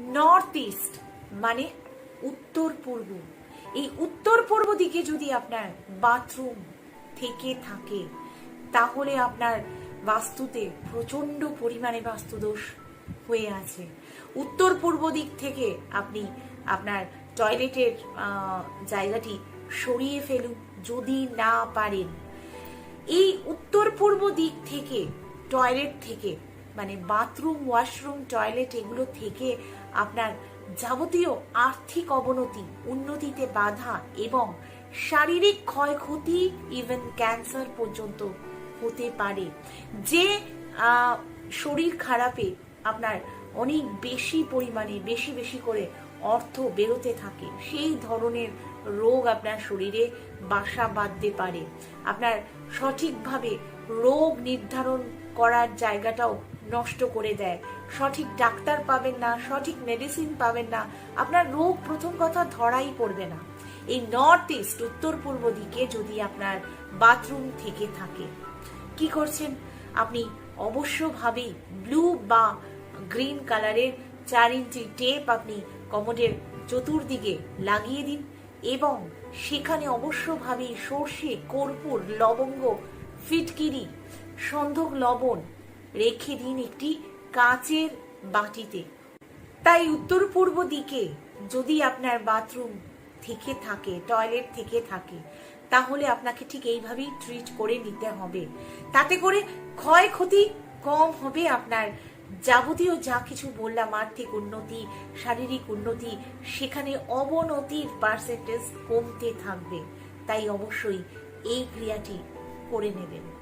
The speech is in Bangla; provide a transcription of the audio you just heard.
নর্থ ইস্ট মানে উত্তর পূর্ব। এই উত্তর পূর্ব দিকে যদি আপনার বাথরুম থেকে থাকে, তাহলে আপনার বাস্তুতে প্রচণ্ড পরিমাণে বাস্তুদোষ হয়ে আছে। উত্তর পূর্ব দিক থেকে আপনি আপনার টয়লেটের জায়গাটি সরিয়ে ফেলুন, যদি না পারেন। এই উত্তর পূর্ব দিক থেকে টয়লেট থেকে মানে বাথরুম ওয়াশরুম টয়লেট এগুলো থেকে আপনার যাবতীয় আর্থিক অবনতি, উন্নতিতে বাধা এবং শারীরিক ক্ষয়ক্ষতি ইভেন ক্যান্সার পর্যন্ত হতে পারে। যে শরীর খারাপে আপনার অনেক বেশি পরিমাণে, বেশি বেশি করে অর্থ বেরোতে থাকে। সেই ধরনের রোগ আপনার শরীরে বাসা বাঁধতে পারে। আপনার সঠিকভাবে রোগ নির্ধারণ করার জায়গাটাও নষ্ট করে দেয়। সঠিক ডাক্তার পাবেন না, সঠিক মেডিসিন পাবেন না। আপনার রোগ প্রথম কথা ধরাই পড়বে না। এই নর্থ ইস্ট উত্তর পূর্ব দিকে যদি আপনার বাথরুম থেকে থাকে। কি করছেন? আপনি অবশ্যভাবেই ব্লু বা গ্রিন কালারের চার ইঞ্চি টেপ আপনি কমোডের চতুর্দিকে লাগিয়ে দিন এবং সেখানে অবশ্যভাবেই সর্ষে, কর্পূর, লবঙ্গ, ফিটকিরি, সন্ধক লবণ রেখে দিন একটি কাচের বাটিতে। তাই উত্তর পূর্ব দিকে যদি আপনার বাথরুম থেকে থাকে, টয়লেট থেকে থাকে, তাহলে আপনাকে ঠিক এইভাবেই ট্রিট করে নিতে হবে। তাতে করে ক্ষয়ক্ষতি কম হবে আপনার যাবতীয় যা কিছু বললাম, আর্থিক উন্নতি, শারীরিক উন্নতি, সেখানে অবনতির পার্সেন্টেজ কমতে থাকবে। তাই অবশ্যই এই ক্রিয়াটি করে নেবেন।